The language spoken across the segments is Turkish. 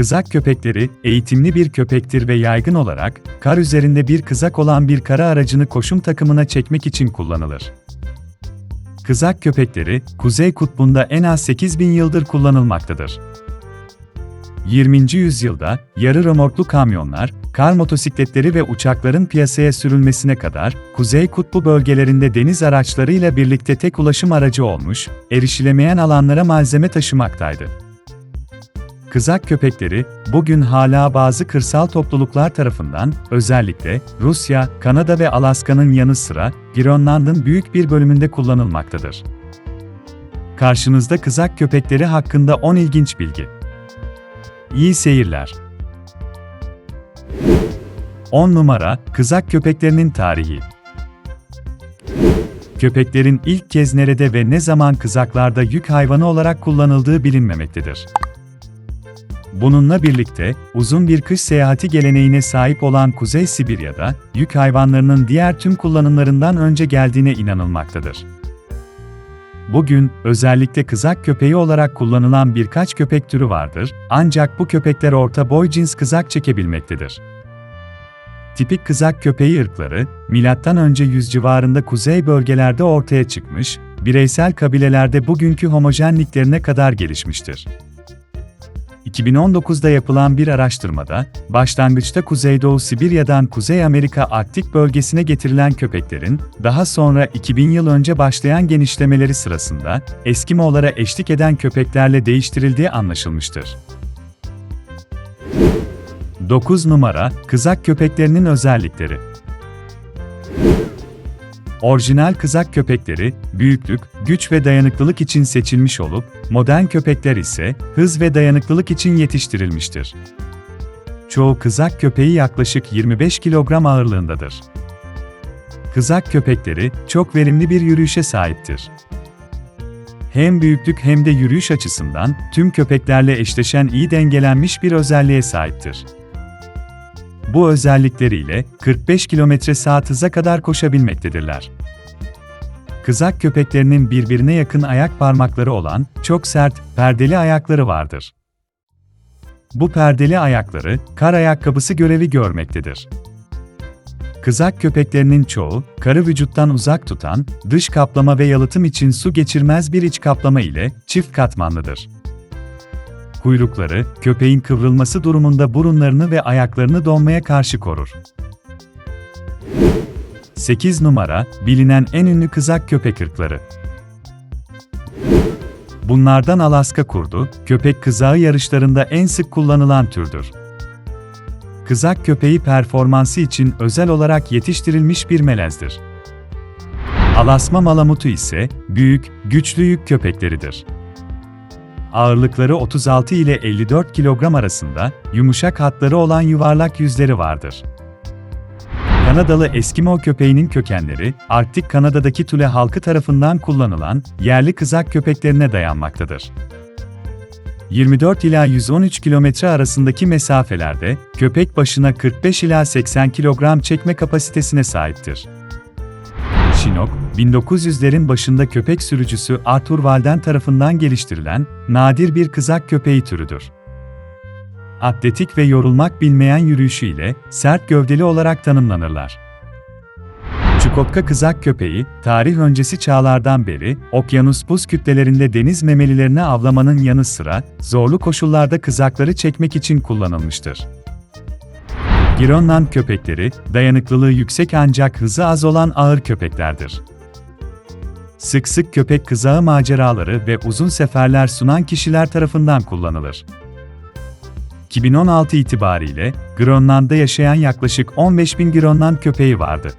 Kızak köpekleri, eğitimli bir köpektir ve yaygın olarak, kar üzerinde bir kızak olan bir kara aracını koşum takımına çekmek için kullanılır. Kızak köpekleri, Kuzey Kutbu'nda en az 8000 yıldır kullanılmaktadır. 20. yüzyılda, yarı römorklu kamyonlar, kar motosikletleri ve uçakların piyasaya sürülmesine kadar, Kuzey Kutbu bölgelerinde deniz araçlarıyla birlikte tek ulaşım aracı olmuş, erişilemeyen alanlara malzeme taşımaktaydı. Kızak köpekleri, bugün hala bazı kırsal topluluklar tarafından, özellikle Rusya, Kanada ve Alaska'nın yanı sıra, Grönland'ın büyük bir bölümünde kullanılmaktadır. Karşınızda kızak köpekleri hakkında 10 ilginç bilgi. İyi seyirler. 10 numara, kızak köpeklerinin tarihi. Köpeklerin ilk kez nerede ve ne zaman kızaklarda yük hayvanı olarak kullanıldığı bilinmemektedir. Bununla birlikte, uzun bir kış seyahati geleneğine sahip olan Kuzey Sibirya'da, yük hayvanlarının diğer tüm kullanımlarından önce geldiğine inanılmaktadır. Bugün, özellikle kızak köpeği olarak kullanılan birkaç köpek türü vardır, ancak bu köpekler orta boy cins kızak çekebilmektedir. Tipik kızak köpeği ırkları, M.Ö. 100 civarında kuzey bölgelerde ortaya çıkmış, bireysel kabilelerde bugünkü homojenliklerine kadar gelişmiştir. 2019'da yapılan bir araştırmada, başlangıçta Kuzeydoğu Sibirya'dan Kuzey Amerika Arktik bölgesine getirilen köpeklerin, daha sonra 2000 yıl önce başlayan genişlemeleri sırasında, Eskimolara eşlik eden köpeklerle değiştirildiği anlaşılmıştır. 9 numara, kızak köpeklerinin özellikleri. Orijinal kızak köpekleri, büyüklük, güç ve dayanıklılık için seçilmiş olup, modern köpekler ise hız ve dayanıklılık için yetiştirilmiştir. Çoğu kızak köpeği yaklaşık 25 kilogram ağırlığındadır. Kızak köpekleri çok verimli bir yürüyüşe sahiptir. Hem büyüklük hem de yürüyüş açısından tüm köpeklerle eşleşen iyi dengelenmiş bir özelliğe sahiptir. Bu özellikleriyle 45 km/saat hıza kadar koşabilmektedirler. Kızak köpeklerinin birbirine yakın ayak parmakları olan, çok sert, perdeli ayakları vardır. Bu perdeli ayakları, kar ayakkabısı görevi görmektedir. Kızak köpeklerinin çoğu, karı vücuttan uzak tutan, dış kaplama ve yalıtım için su geçirmez bir iç kaplama ile çift katmanlıdır. Kuyrukları, köpeğin kıvrılması durumunda burunlarını ve ayaklarını donmaya karşı korur. 8 numara, bilinen en ünlü kızak köpek ırkları. Bunlardan Alaska kurdu, köpek kızağı yarışlarında en sık kullanılan türdür. Kızak köpeği performansı için özel olarak yetiştirilmiş bir melezdir. Alasma malamutu ise büyük, güçlü yük köpekleridir. Ağırlıkları 36 ile 54 kilogram arasında, yumuşak hatları olan yuvarlak yüzleri vardır. Kanadalı Eskimo köpeğinin kökenleri, Arktik Kanada'daki Tule halkı tarafından kullanılan yerli kızak köpeklerine dayanmaktadır. 24 ila 113 kilometre arasındaki mesafelerde köpek başına 45 ila 80 kilogram çekme kapasitesine sahiptir. Chinook, 1900'lerin başında köpek sürücüsü Arthur Walden tarafından geliştirilen nadir bir kızak köpeği türüdür. Atletik ve yorulmak bilmeyen yürüyüşüyle sert gövdeli olarak tanımlanırlar. Çukotka kızak köpeği, tarih öncesi çağlardan beri okyanus buz kütlelerinde deniz memelilerini avlamanın yanı sıra zorlu koşullarda kızakları çekmek için kullanılmıştır. Grönland köpekleri, dayanıklılığı yüksek ancak hızı az olan ağır köpeklerdir. Sık sık köpek kızağı maceraları ve uzun seferler sunan kişiler tarafından kullanılır. 2016 itibariyle Grönland'da yaşayan yaklaşık 15 bin Grönland köpeği vardı.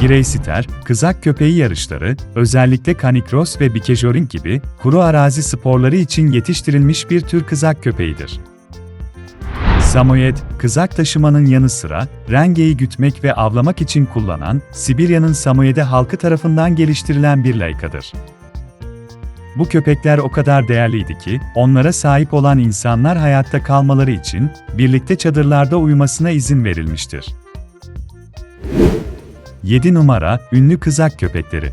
Greysiter, kızak köpeği yarışları, özellikle canicross ve bikejoring gibi kuru arazi sporları için yetiştirilmiş bir tür kızak köpeğidir. Samoyed, kızak taşımanın yanı sıra, rengeyi gütmek ve avlamak için kullanan, Sibirya'nın Samoyede halkı tarafından geliştirilen bir laykadır. Bu köpekler o kadar değerliydi ki, onlara sahip olan insanlar hayatta kalmaları için, birlikte çadırlarda uyumasına izin verilmiştir. 7 numara, ünlü kızak köpekleri.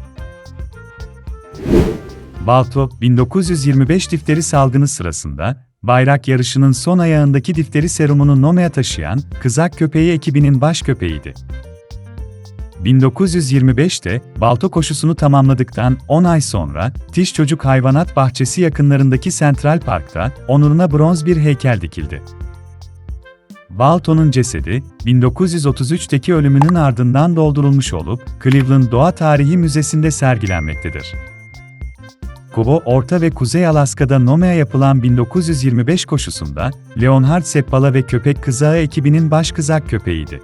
Balto, 1925 difteri salgını sırasında, bayrak yarışının son ayağındaki difteri serumunu Nome'ye taşıyan kızak köpeği ekibinin baş köpeğiydi. 1925'te Balto koşusunu tamamladıktan 10 ay sonra Tiş Çocuk Hayvanat Bahçesi yakınlarındaki Central Park'ta onuruna bronz bir heykel dikildi. Balto'nun cesedi, 1933'teki ölümünün ardından doldurulmuş olup, Cleveland Doğa Tarihi Müzesi'nde sergilenmektedir. Kubo, Orta ve Kuzey Alaska'da Nome'ye yapılan 1925 koşusunda, Leonhard Seppala ve köpek kızağı ekibinin baş kızak köpeğiydi.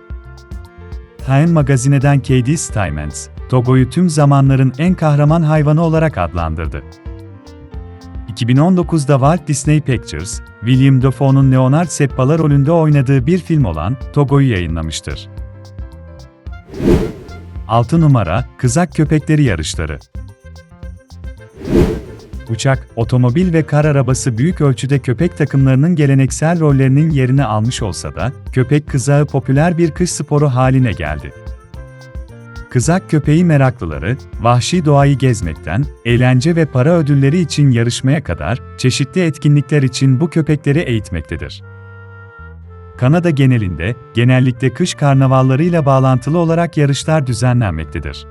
Time magazineden K.D. Stymens, Togo'yu tüm zamanların en kahraman hayvanı olarak adlandırdı. 2019'da Walt Disney Pictures, William Dafoe'nun Leonard Seppala rolünde oynadığı bir film olan Togo'yu yayınlamıştır. 6 numara Kızak Köpekleri Yarışları Uçak, otomobil ve kar arabası büyük ölçüde köpek takımlarının geleneksel rollerinin yerini almış olsa da, köpek kızağı popüler bir kış sporu haline geldi. Kızak köpeği meraklıları, vahşi doğayı gezmekten, eğlence ve para ödülleri için yarışmaya kadar, çeşitli etkinlikler için bu köpekleri eğitmektedir. Kanada genelinde, genellikle kış karnavallarıyla bağlantılı olarak yarışlar düzenlenmektedir.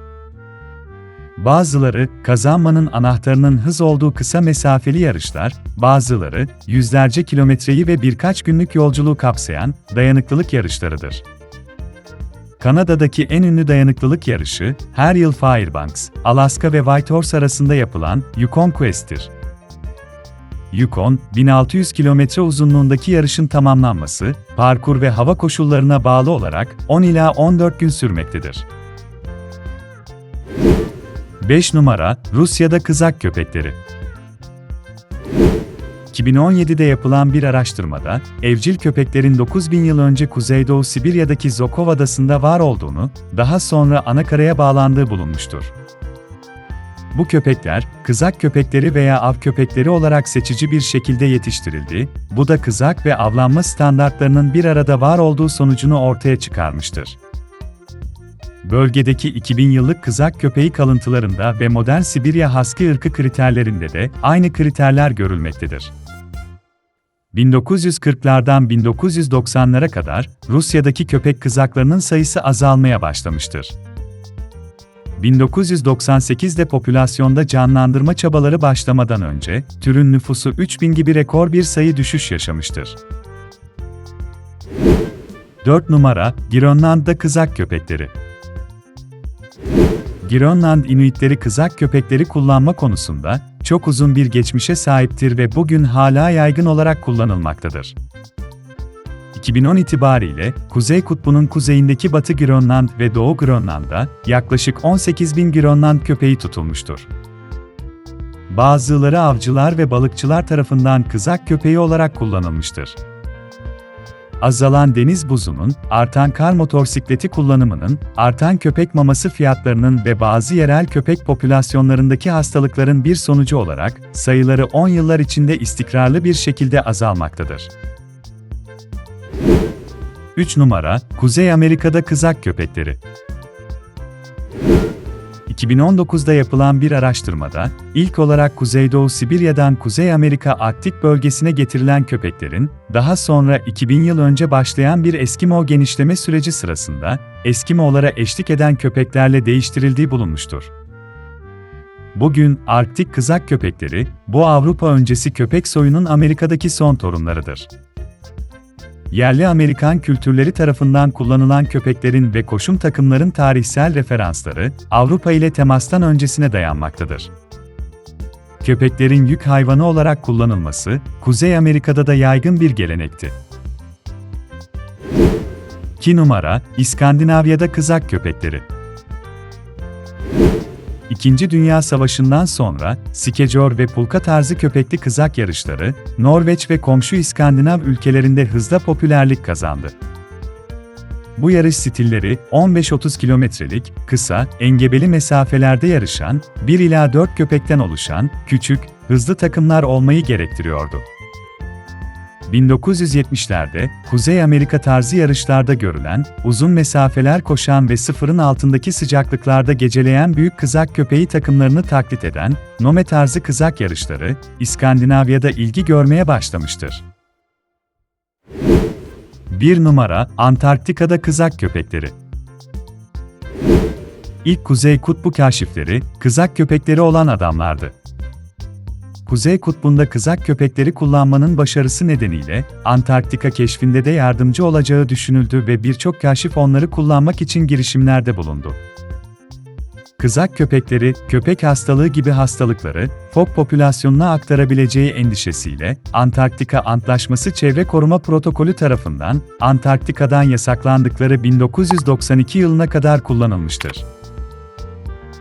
Bazıları, kazanmanın anahtarının hız olduğu kısa mesafeli yarışlar, bazıları, yüzlerce kilometreyi ve birkaç günlük yolculuğu kapsayan, dayanıklılık yarışlarıdır. Kanada'daki en ünlü dayanıklılık yarışı, her yıl Fairbanks, Alaska ve Whitehorse arasında yapılan Yukon Quest'tir. Yukon, 1600 kilometre uzunluğundaki yarışın tamamlanması, parkur ve hava koşullarına bağlı olarak 10 ila 14 gün sürmektedir. 5 numara, Rusya'da kızak köpekleri. 2017'de yapılan bir araştırmada, evcil köpeklerin 9000 yıl önce Kuzeydoğu Sibirya'daki Zokov Adası'nda var olduğunu, daha sonra anakaraya bağlandığı bulunmuştur. Bu köpekler, kızak köpekleri veya av köpekleri olarak seçici bir şekilde yetiştirildi, bu da kızak ve avlanma standartlarının bir arada var olduğu sonucunu ortaya çıkarmıştır. Bölgedeki 2000 yıllık kızak köpeği kalıntılarında ve modern Sibirya Husky ırkı kriterlerinde de aynı kriterler görülmektedir. 1940'lardan 1990'lara kadar Rusya'daki köpek kızaklarının sayısı azalmaya başlamıştır. 1998'de popülasyonda canlandırma çabaları başlamadan önce, türün nüfusu 3000 gibi rekor bir sayı düşüş yaşamıştır. 4 numara, Grönland'da kızak köpekleri. Grönland Inuitleri kızak köpekleri kullanma konusunda çok uzun bir geçmişe sahiptir ve bugün hala yaygın olarak kullanılmaktadır. 2010 itibariyle Kuzey Kutbu'nun kuzeyindeki Batı Grönland ve Doğu Grönland'da yaklaşık 18 bin Grönland köpeği tutulmuştur. Bazıları avcılar ve balıkçılar tarafından kızak köpeği olarak kullanılmıştır azalan deniz buzunun, artan kar motosikleti kullanımının, artan köpek maması fiyatlarının ve bazı yerel köpek popülasyonlarındaki hastalıkların bir sonucu olarak sayıları 10 yıllar içinde istikrarlı bir şekilde azalmaktadır. 3 numara Kuzey Amerika'da kızak köpekleri 2019'da yapılan bir araştırmada, ilk olarak Kuzeydoğu Sibirya'dan Kuzey Amerika Arktik bölgesine getirilen köpeklerin, daha sonra 2000 yıl önce başlayan bir Eskimo genişleme süreci sırasında, Eskimo'lara eşlik eden köpeklerle değiştirildiği bulunmuştur. Bugün Arktik kızak köpekleri, bu Avrupa öncesi köpek soyunun Amerika'daki son torunlarıdır yerli Amerikan kültürleri tarafından kullanılan köpeklerin ve koşum takımların tarihsel referansları, Avrupa ile temastan öncesine dayanmaktadır. Köpeklerin yük hayvanı olarak kullanılması, Kuzey Amerika'da da yaygın bir gelenekti. 2 numara, İskandinavya'da kızak köpekleri. İkinci Dünya Savaşı'ndan sonra, Skejor ve pulka tarzı köpekli kızak yarışları, Norveç ve komşu İskandinav ülkelerinde hızla popülerlik kazandı. Bu yarış stilleri 15-30 kilometrelik, kısa, engebeli mesafelerde yarışan, 1 ila 4 köpekten oluşan, küçük, hızlı takımlar olmayı gerektiriyordu. 1970'lerde Kuzey Amerika tarzı yarışlarda görülen, uzun mesafeler koşan ve sıfırın altındaki sıcaklıklarda geceleyen büyük kızak köpeği takımlarını taklit eden Nome tarzı kızak yarışları İskandinavya'da ilgi görmeye başlamıştır. 1 numara Antarktika'da kızak köpekleri. İlk Kuzey Kutbu kaşifleri, kızak köpekleri olan adamlardı. Kuzey Kutbu'nda kızak köpekleri kullanmanın başarısı nedeniyle Antarktika keşfinde de yardımcı olacağı düşünüldü ve birçok kaşif onları kullanmak için girişimlerde bulundu. Kızak köpekleri, köpek hastalığı gibi hastalıkları fok popülasyonuna aktarabileceği endişesiyle Antarktika Antlaşması Çevre Koruma Protokolü tarafından Antarktika'dan yasaklandıkları 1992 yılına kadar kullanılmıştır.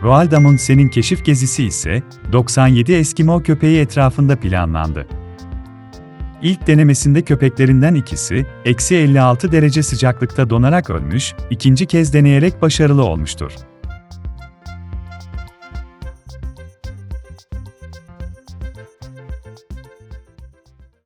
Roald Amundsen'in keşif gezisi ise 97 Eskimo köpeği etrafında planlandı. İlk denemesinde köpeklerinden ikisi, eksi 56 derece sıcaklıkta donarak ölmüş, ikinci kez deneyerek başarılı olmuştur.